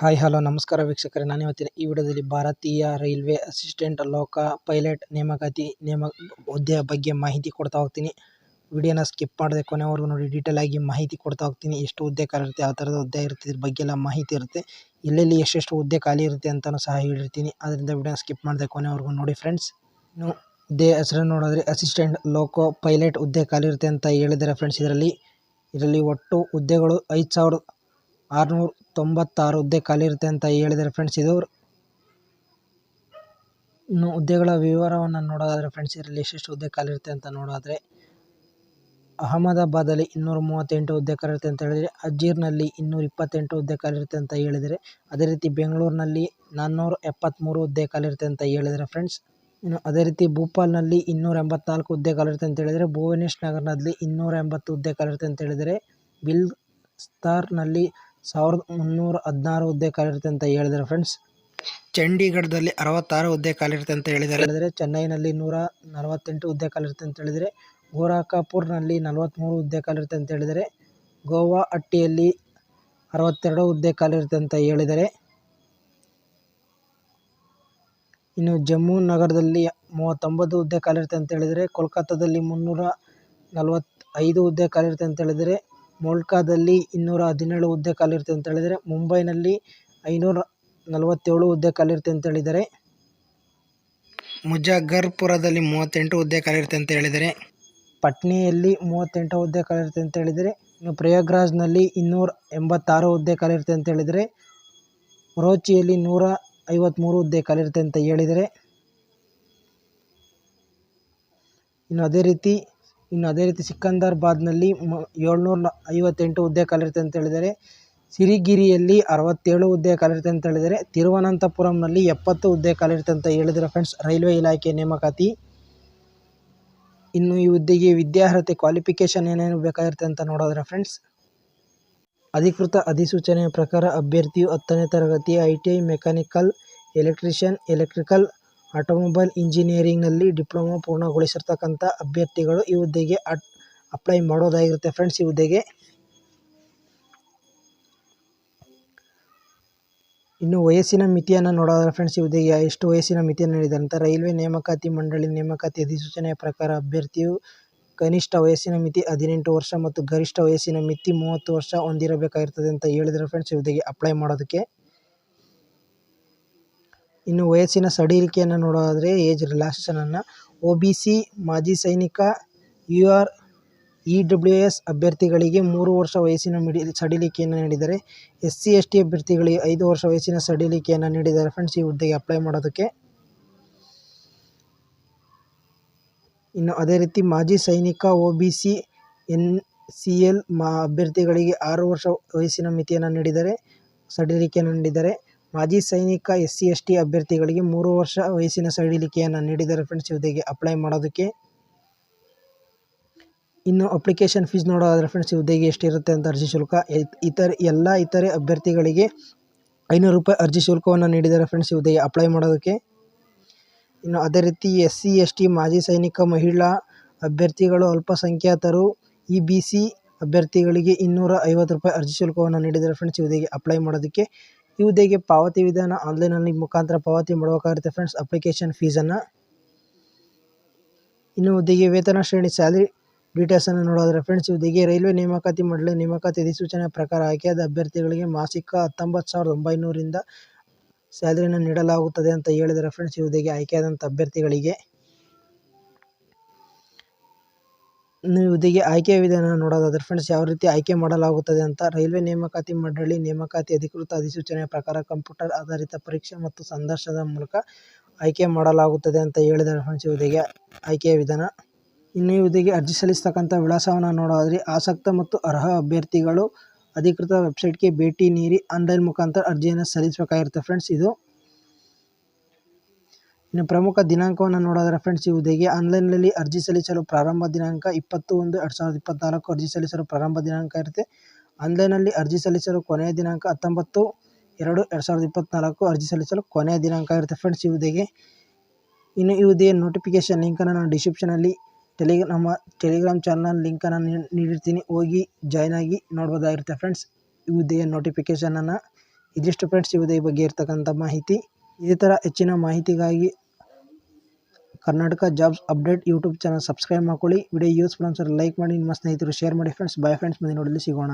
Hi, hello, ನಮಸ್ಕಾರ ವೀಕ್ಷಕರೇ. ನಾನು ಇವತ್ತಿನ ಈ ವಿಡಿಯೋದಲ್ಲಿ ಭಾರತೀಯ ರೈಲ್ವೆ ಅಸಿಸ್ಟೆಂಟ್ ಲೋಕ ಪೈಲಟ್ ನೇಮಕಾತಿ ನೇಮ ಹುದ್ದೆಯ ಬಗ್ಗೆ ಮಾಹಿತಿ ಕೊಡ್ತಾ ಹೋಗ್ತೀನಿ. ವಿಡಿಯೋನ ಸ್ಕಿಪ್ ಮಾಡದೆ ಕೊನೆವರೆಗೂ ನೋಡಿ ಡೀಟೇಲ್ ಆಗಿ ಮಾಹಿತಿ ಕೊಡ್ತಾ ಹೋಗ್ತೀನಿ. ಎಷ್ಟು ಹುದ್ದೆ ಖಾಲಿ ಇರುತ್ತೆ, ಯಾವ ಥರದ ಹುದ್ದೆ ಇರುತ್ತೆ, ಇದ್ರ ಬಗ್ಗೆ ಎಲ್ಲ ಮಾಹಿತಿ ಇರುತ್ತೆ. ಎಲ್ಲೆಲ್ಲಿ ಎಷ್ಟೆಷ್ಟು ಹುದ್ದೆ ಖಾಲಿ ಇರುತ್ತೆ ಅಂತಲೂ ಸಹ ಹೇಳಿರ್ತೀನಿ. ಅದರಿಂದ ವಿಡಿಯೋನ ಸ್ಕಿಪ್ ಮಾಡದೆ ಕೊನೆವರೆಗೂ ನೋಡಿ ಫ್ರೆಂಡ್ಸ್ ಇನ್ನು ಹುದ್ದೆ ಹೆಸರನ್ನು ನೋಡಿದ್ರೆ ಅಸಿಸ್ಟೆಂಟ್ ಲೋಕೋ ಪೈಲಟ್ ಹುದ್ದೆ ಖಾಲಿ ಇರುತ್ತೆ ಅಂತ ಹೇಳಿದ್ದಾರೆ ಫ್ರೆಂಡ್ಸ್ ಇದರಲ್ಲಿ ಇದರಲ್ಲಿ ಒಟ್ಟು ಹುದ್ದೆಗಳು ಐದು ಸಾವಿರದ ಆರುನೂರ ತೊಂಬತ್ತಾರು ಹುದ್ದೆ ಖಾಲಿ ಇರುತ್ತೆ ಅಂತ ಹೇಳಿದ್ದಾರೆ ಫ್ರೆಂಡ್ಸ್ ಇದು ಇನ್ನು ಹುದ್ದೆಗಳ ವಿವರವನ್ನು ನೋಡೋದಾದರೆ ಫ್ರೆಂಡ್ಸ್ ಇದರಲ್ಲಿ ಎಷ್ಟೆಷ್ಟು ಹುದ್ದೆ ಖಾಲಿ ಇರುತ್ತೆ ಅಂತ ನೋಡೋದಾದರೆ ಅಹಮದಾಬಾದಲ್ಲಿ ಇನ್ನೂರ ಮೂವತ್ತೆಂಟು ಹುದ್ದೆ ಖಾಲಿ ಇರುತ್ತೆ ಅಂತ ಹೇಳಿದರೆ ಅಜೀರ್ನಲ್ಲಿ ಇನ್ನೂರ ಇಪ್ಪತ್ತೆಂಟು ಹುದ್ದೆ ಖಾಲಿ ಇರುತ್ತೆ ಅಂತ ಹೇಳಿದರೆ ಅದೇ ರೀತಿ ಬೆಂಗಳೂರಿನಲ್ಲಿ ನಾನ್ನೂರ ಎಪ್ಪತ್ತ್ಮೂರು ಹುದ್ದೆ ಖಾಲಿ ಇರುತ್ತೆ ಅಂತ ಹೇಳಿದರೆ ಫ್ರೆಂಡ್ಸ್ ಇನ್ನು ಅದೇ ರೀತಿ ಭೂಪಾಲ್ನಲ್ಲಿ ಇನ್ನೂರ ಎಂಬತ್ನಾಲ್ಕು ಹುದ್ದೆ ಖಾಲಿ ಇರುತ್ತೆ ಅಂತ ಹೇಳಿದರೆ ಭುವನೇಶ್ ನಗರ್ನಲ್ಲಿ ಇನ್ನೂರ ಎಂಬತ್ತು ಹುದ್ದೆ ಖಾಲಿ ಇರುತ್ತೆ ಅಂತ ಹೇಳಿದರೆ ಬಿಲ್ಸ್ತಾರ್ನಲ್ಲಿ ಸಾವಿರದ ಮುನ್ನೂರ ಹದಿನಾರು ಹುದ್ದೆ ಖಾಲಿ ಇರುತ್ತೆ ಅಂತ ಹೇಳಿದ್ದಾರೆ ಫ್ರೆಂಡ್ಸ್ ಚಂಡೀಗಢದಲ್ಲಿ ಅರವತ್ತಾರು ಹುದ್ದೆ ಖಾಲಿ ಇರುತ್ತೆ ಅಂತ ಹೇಳಿದ್ದಾರೆ. ಹೇಳಿದರೆ ಚೆನ್ನೈನಲ್ಲಿ ನೂರ ನಲವತ್ತೆಂಟು ಹುದ್ದೆ ಖಾಲಿ ಇರುತ್ತೆ ಅಂತ ಹೇಳಿದರೆ, ಗೋರಖಪುರ್ನಲ್ಲಿ ನಲವತ್ತ್ಮೂರು ಹುದ್ದೆ ಖಾಲಿ ಇರುತ್ತೆ ಅಂತ ಹೇಳಿದರೆ, ಗೋವಾ ಹಟ್ಟಿಯಲ್ಲಿ ಅರವತ್ತೆರಡು ಹುದ್ದೆ ಖಾಲಿ ಇರುತ್ತೆ ಅಂತ ಹೇಳಿದರೆ, ಇನ್ನು ಜಮ್ಮು ನಗರದಲ್ಲಿ ಮೂವತ್ತೊಂಬತ್ತು ಹುದ್ದೆ ಖಾಲಿ ಇರುತ್ತೆ ಅಂತ ಹೇಳಿದರೆ, ಕೋಲ್ಕತ್ತಾದಲ್ಲಿ ಮುನ್ನೂರ ನಲವತ್ತೈದು ಹುದ್ದೆ ಖಾಲಿ ಇರುತ್ತೆ ಅಂತ ಹೇಳಿದರೆ ಮೊಲ್ಕಾದಲ್ಲಿ ಇನ್ನೂರ ಹದಿನೇಳು ಹುದ್ದೆ ಖಾಲಿ ಇರುತ್ತೆ ಅಂತ ಹೇಳಿದರೆ, ಮುಂಬೈನಲ್ಲಿ ಐನೂರ ನಲವತ್ತೇಳು ಹುದ್ದೆ ಖಾಲಿ ಇರುತ್ತೆ ಅಂತ ಹೇಳಿದರೆ ಮುಜಾಫರ್ಪುರದಲ್ಲಿ ಮೂವತ್ತೆಂಟು ಹುದ್ದೆ ಖಾಲಿ ಇರುತ್ತೆ ಅಂತ ಹೇಳಿದರೆ, ಪಟ್ನೆಯಲ್ಲಿ ಮೂವತ್ತೆಂಟು ಹುದ್ದೆ ಖಾಲಿ ಇರುತ್ತೆ ಅಂತ ಹೇಳಿದರೆ, ಇನ್ನು ಪ್ರಯಾಗ್ರಾಜ್ನಲ್ಲಿ ಇನ್ನೂರ ಎಂಬತ್ತಾರು ಹುದ್ದೆ ಖಾಲಿ ಇರುತ್ತೆ ಅಂತ ಹೇಳಿದರೆ ರೋಚಿಯಲ್ಲಿ ನೂರ ಐವತ್ತ್ಮೂರು ಹುದ್ದೆ ಖಾಲಿ ಇರುತ್ತೆ ಅಂತ ಹೇಳಿದರೆ, ಇನ್ನು ಅದೇ ರೀತಿ ಇನ್ನು ಅದೇ ರೀತಿ ಸಿಕಂದರಾಬಾದ್ನಲ್ಲಿ ಮ ಏಳ್ನೂರ ಐವತ್ತೆಂಟು ಹುದ್ದೆ ಖಾಲಿ ಇರುತ್ತೆ ಅಂತ ಹೇಳಿದರೆ, ಸಿರಿಗಿರಿಯಲ್ಲಿ ಅರವತ್ತೇಳು ಹುದ್ದೆ ಖಾಲಿ ಇರುತ್ತೆ ಅಂತ ಹೇಳಿದರೆ, ತಿರುವನಂತಪುರಂನಲ್ಲಿ ಎಪ್ಪತ್ತು ಹುದ್ದೆ ಖಾಲಿ ಇರುತ್ತೆ ಅಂತ ಹೇಳಿದರೆ ಫ್ರೆಂಡ್ಸ್ ರೈಲ್ವೆ ಇಲಾಖೆ ನೇಮಕಾತಿ. ಇನ್ನು ಈ ಹುದ್ದೆಗೆ ವಿದ್ಯಾರ್ಹತೆ ಕ್ವಾಲಿಫಿಕೇಷನ್ ಏನೇನು ಬೇಕಾಗಿರುತ್ತೆ ಅಂತ ನೋಡೋದ್ರೆ ಫ್ರೆಂಡ್ಸ್ ಅಧಿಕೃತ ಅಧಿಸೂಚನೆಯ ಪ್ರಕಾರ ಅಭ್ಯರ್ಥಿಯು ಹತ್ತನೇ ತರಗತಿ I I mechanical electrician electrical automobile ಇಂಜಿನಿಯರಿಂಗ್ನಲ್ಲಿ ಡಿಪ್ಲೊಮಾ ಪೂರ್ಣಗೊಳಿಸಿರ್ತಕ್ಕಂಥ ಅಭ್ಯರ್ಥಿಗಳು ಈ ಹುದ್ದೆಗೆ ಅಪ್ಲೈ ಮಾಡೋದಾಗಿರುತ್ತೆ ಫ್ರೆಂಡ್ಸ್ ಈ ಹುದ್ದೆಗೆ. ಇನ್ನು ವಯಸ್ಸಿನ ಮಿತಿಯನ್ನು ನೋಡೋದಾದ್ರೆ ಫ್ರೆಂಡ್ಸ್ ಈ ಹುದ್ದೆಗೆ ಎಷ್ಟು ವಯಸ್ಸಿನ ಮಿತಿಯನ್ನು ನೀಡಿದ್ದಾರೆ ಅಂತ ರೈಲ್ವೆ ನೇಮಕಾತಿ ಮಂಡಳಿ ನೇಮಕಾತಿ ಅಧಿಸೂಚನೆಯ ಪ್ರಕಾರ ಅಭ್ಯರ್ಥಿಯು ಕನಿಷ್ಠ ವಯಸ್ಸಿನ ಮಿತಿ ಹದಿನೆಂಟು ವರ್ಷ ಮತ್ತು ಗರಿಷ್ಠ ವಯಸ್ಸಿನ ಮಿತಿ ಮೂವತ್ತು ವರ್ಷ ಹೊಂದಿರಬೇಕಾಗಿರ್ತದೆ ಅಂತ ಹೇಳಿದ್ರೆ ಫ್ರೆಂಡ್ಸ್ ಈ ಹುದ್ದೆಗೆ ಅಪ್ಲೈ ಮಾಡೋದಕ್ಕೆ. ಇನ್ನು ವಯಸ್ಸಿನ ಸಡಿಲಿಕೆಯನ್ನು ನೋಡೋದಾದರೆ ಏಜ್ ರಿಲ್ಯಾಕ್ಸೇಷನನ್ನು ಒ ಬಿ ಸಿ ಮಾಜಿ ಸೈನಿಕ U R E W S ಅಭ್ಯರ್ಥಿಗಳಿಗೆ ಮೂರು ವರ್ಷ ವಯಸ್ಸಿನ ಮಿಡಿ, ಸಡಿಲಿಕೆಯನ್ನು ನೀಡಿದ್ದಾರೆ. ಎಸ್ ಸಿ ಎಸ್ ಟಿ ಅಭ್ಯರ್ಥಿಗಳಿಗೆ ಐದು ವರ್ಷ ವಯಸ್ಸಿನ ಸಡಿಲಿಕೆಯನ್ನು ನೀಡಿದ್ದಾರೆ. ಫ್ರೆಂಡ್ಸ್ ಈ ಹುದ್ದೆಗೆ ಅಪ್ಲೈ ಮಾಡೋದಕ್ಕೆ. ಇನ್ನು ಅದೇ ರೀತಿ ಮಾಜಿ ಸೈನಿಕ O B C N C L ಮಾ, ಅಭ್ಯರ್ಥಿಗಳಿಗೆ ಆರು ವರ್ಷ ವಯಸ್ಸಿನ ಮಿತಿಯನ್ನು ನೀಡಿದ್ದಾರೆ, ಸಡಿಲಿಕೆಯನ್ನು ನೀಡಿದ್ದಾರೆ. ಮಾಜಿ ಸೈನಿಕ ಎಸ್ ಸಿ ಎಸ್ ಟಿ ಅಭ್ಯರ್ಥಿಗಳಿಗೆ ಮೂರು ವರ್ಷ ವಯಸ್ಸಿನ ಸಡಿಲಿಕೆಯನ್ನು ನೀಡಿದ್ದಾರೆ ಫ್ರೆಂಡ್ಸ್ ಹುದ್ದೆಗೆ ಅಪ್ಲೈ ಮಾಡೋದಕ್ಕೆ. ಇನ್ನು ಅಪ್ಲಿಕೇಶನ್ ಫೀಸ್ ನೋಡೋದಾದರೆ ಫ್ರೆಂಡ್ಸ್ ಹುದ್ದೆಗೆ ಎಷ್ಟಿರುತ್ತೆ ಅಂತ ಅರ್ಜಿ ಶುಲ್ಕ. ಇತರ, ಎಲ್ಲ ಇತರೆ ಅಭ್ಯರ್ಥಿಗಳಿಗೆ ಐನೂರು ರೂಪಾಯಿ ಅರ್ಜಿ ಶುಲ್ಕವನ್ನು ನೀಡಿದ್ದಾರೆ ಫ್ರೆಂಡ್ಸ್ ಹುದ್ದೆಗೆ ಅಪ್ಲೈ ಮಾಡೋದಕ್ಕೆ. ಇನ್ನು ಅದೇ ರೀತಿ ಎಸ್ ಸಿ ಎಸ್ ಟಿ ಮಾಜಿ ಸೈನಿಕ, ಮಹಿಳಾ ಅಭ್ಯರ್ಥಿಗಳು ಅಲ್ಪಸಂಖ್ಯಾತರು, ಇ ಬಿ ಸಿ ಅಭ್ಯರ್ಥಿಗಳಿಗೆ ಇನ್ನೂರ ಐವತ್ತು ರೂಪಾಯಿ ಅರ್ಜಿ ಶುಲ್ಕವನ್ನು ನೀಡಿದ್ದಾರೆ ಫ್ರೆಂಡ್ಸ್ ಹುದ್ದೆಗೆ ಅಪ್ಲೈ ಮಾಡೋದಕ್ಕೆ. ಹುದ್ದೆಗೆ ಪಾವತಿ ವಿಧಾನ ಆನ್ಲೈನಲ್ಲಿ ಮುಖಾಂತರ ಪಾವತಿ ಮಾಡಬೇಕಾಗುತ್ತೆ ಫ್ರೆಂಡ್ಸ್ ಅಪ್ಲಿಕೇಶನ್ ಫೀಸನ್ನು ಇನ್ನು ಹುದ್ದೆಗೆ ವೇತನ ಶ್ರೇಣಿ ಸ್ಯಾಲರಿ ಡೀಟೇಲ್ಸನ್ನು ನೋಡೋದ್ರೆ ಫ್ರೆಂಡ್ಸ್ ಹುದ್ದೆಗೆ ರೈಲ್ವೆ ನೇಮಕಾತಿ ಮಂಡಳಿ ನೇಮಕಾತಿ ಅಧಿಸೂಚನೆ ಪ್ರಕಾರ ಆಯ್ಕೆಯಾದ ಅಭ್ಯರ್ಥಿಗಳಿಗೆ ಮಾಸಿಕ ಹತ್ತೊಂಬತ್ತು ಸಾವಿರದ ಒಂಬೈನೂರಿಂದ ಸ್ಯಾಲರಿನ ನೀಡಲಾಗುತ್ತದೆ ಅಂತ ಹೇಳಿದರೆ ಫ್ರೆಂಡ್ಸ್ ಈ ಹುದ್ದೆಗೆ ಆಯ್ಕೆಯಾದಂಥ ಅಭ್ಯರ್ಥಿಗಳಿಗೆ ಇನ್ನು ಹುದ್ದೆಗೆ ಆಯ್ಕೆ ವಿಧಾನ ನೋಡೋದಾದರೆ ಫ್ರೆಂಡ್ಸ್ ಯಾವ ರೀತಿ ಆಯ್ಕೆ ಮಾಡಲಾಗುತ್ತದೆ ಅಂತ ರೈಲ್ವೆ ನೇಮಕಾತಿ ಮಂಡಳಿ ನೇಮಕಾತಿ ಅಧಿಕೃತ ಅಧಿಸೂಚನೆಯ ಪ್ರಕಾರ ಕಂಪ್ಯೂಟರ್ ಆಧಾರಿತ ಪರೀಕ್ಷೆ ಮತ್ತು ಸಂದರ್ಶನದ ಮೂಲಕ ಆಯ್ಕೆ ಮಾಡಲಾಗುತ್ತದೆ ಅಂತ ಹೇಳಿದ್ದಾರೆ ಫ್ರೆಂಡ್ಸ್ ಈ ಹುದ್ದೆಗೆ ಆಯ್ಕೆಯ ವಿಧಾನ. ಇನ್ನು ಈ ಅರ್ಜಿ ಸಲ್ಲಿಸ್ತಕ್ಕಂಥ ವಿಳಾಸವನ್ನು ನೋಡೋದಾದರೆ ಆಸಕ್ತ ಮತ್ತು ಅರ್ಹ ಅಭ್ಯರ್ಥಿಗಳು ಅಧಿಕೃತ ವೆಬ್ಸೈಟ್ಗೆ ಭೇಟಿ ನೀಡಿ ಆನ್ಲೈನ್ ಮುಖಾಂತರ ಅರ್ಜಿಯನ್ನು ಸಲ್ಲಿಸಬೇಕಾಗಿರುತ್ತೆ ಫ್ರೆಂಡ್ಸ್ ಇದು. ಇನ್ನು ಪ್ರಮುಖ ದಿನಾಂಕವನ್ನು ನೋಡೋದಾದ್ರೆ ಫ್ರೆಂಡ್ಸ್ ಹುದ್ದೆಗೆ ಆನ್ಲೈನ್ನಲ್ಲಿ ಅರ್ಜಿ ಸಲ್ಲಿಸಲು ಪ್ರಾರಂಭ ದಿನಾಂಕ ಇಪ್ಪತ್ತು ಒಂದು ಎರಡು ಸಾವಿರದ ಇಪ್ಪತ್ತ್ನಾಲ್ಕು ಅರ್ಜಿ ಸಲ್ಲಿಸಲು ಪ್ರಾರಂಭ ದಿನಾಂಕ ಇರುತ್ತೆ. ಆನ್ಲೈನಲ್ಲಿ ಅರ್ಜಿ ಸಲ್ಲಿಸಲು ಕೊನೆಯ ದಿನಾಂಕ ಹತ್ತೊಂಬತ್ತು, ಎರಡು ಎರಡು ಸಾವಿರದ ಇಪ್ಪತ್ತ್ನಾಲ್ಕು ಅರ್ಜಿ ಸಲ್ಲಿಸಲು ಕೊನೆಯ ದಿನಾಂಕ ಇರುತ್ತೆ ಫ್ರೆಂಡ್ಸ್ ಈ ಇನ್ನು ಈ ಹುದ್ದೆಯ ನೋಟಿಫಿಕೇಷನ್ ಲಿಂಕನ್ನು ನಾನು ಡಿಸ್ಕ್ರಿಪ್ಷನಲ್ಲಿ ಟೆಲಿ ನಮ್ಮ ಟೆಲಿಗ್ರಾಮ್ ಚಾನಲ್ ಲಿಂಕನ್ನು ನೀಡಿರ್ತೀನಿ. ಹೋಗಿ ಜಾಯ್ನ್ ಆಗಿ ನೋಡ್ಬೋದಾಗಿರುತ್ತೆ ಫ್ರೆಂಡ್ಸ್ ಈ ಹುದ್ದೆಯ ನೋಟಿಫಿಕೇಷನನ್ನು ಇದಿಷ್ಟು ಫ್ರೆಂಡ್ಸ್ ಹುದ್ದೆ ಬಗ್ಗೆ ಇರ್ತಕ್ಕಂಥ ಮಾಹಿತಿ. ಇದೇ ಥರ ಹೆಚ್ಚಿನ ಮಾಹಿತಿಗಾಗಿ Karnataka jobs update YouTube channel subscribe ಮಾಡ್ಕೊಳ್ಳಿ. ವಿಡಿಯೋ ಯೂಸ್ಫುಲ್ ಅನ್ಸರ್ ಲೈಕ್ ಮಾಡಿ, ನಿಮ್ಮ ಸ್ನೇಹಿತರು ಶೇರ್ ಮಾಡಿ ಫ್ರೆಂಡ್ಸ್ ಬಾಯ್ ಫ್ರೆಂಡ್ಸ್ ಮುಂದಿನ ನೋಡಲಿ ಸಿಗೋಣ.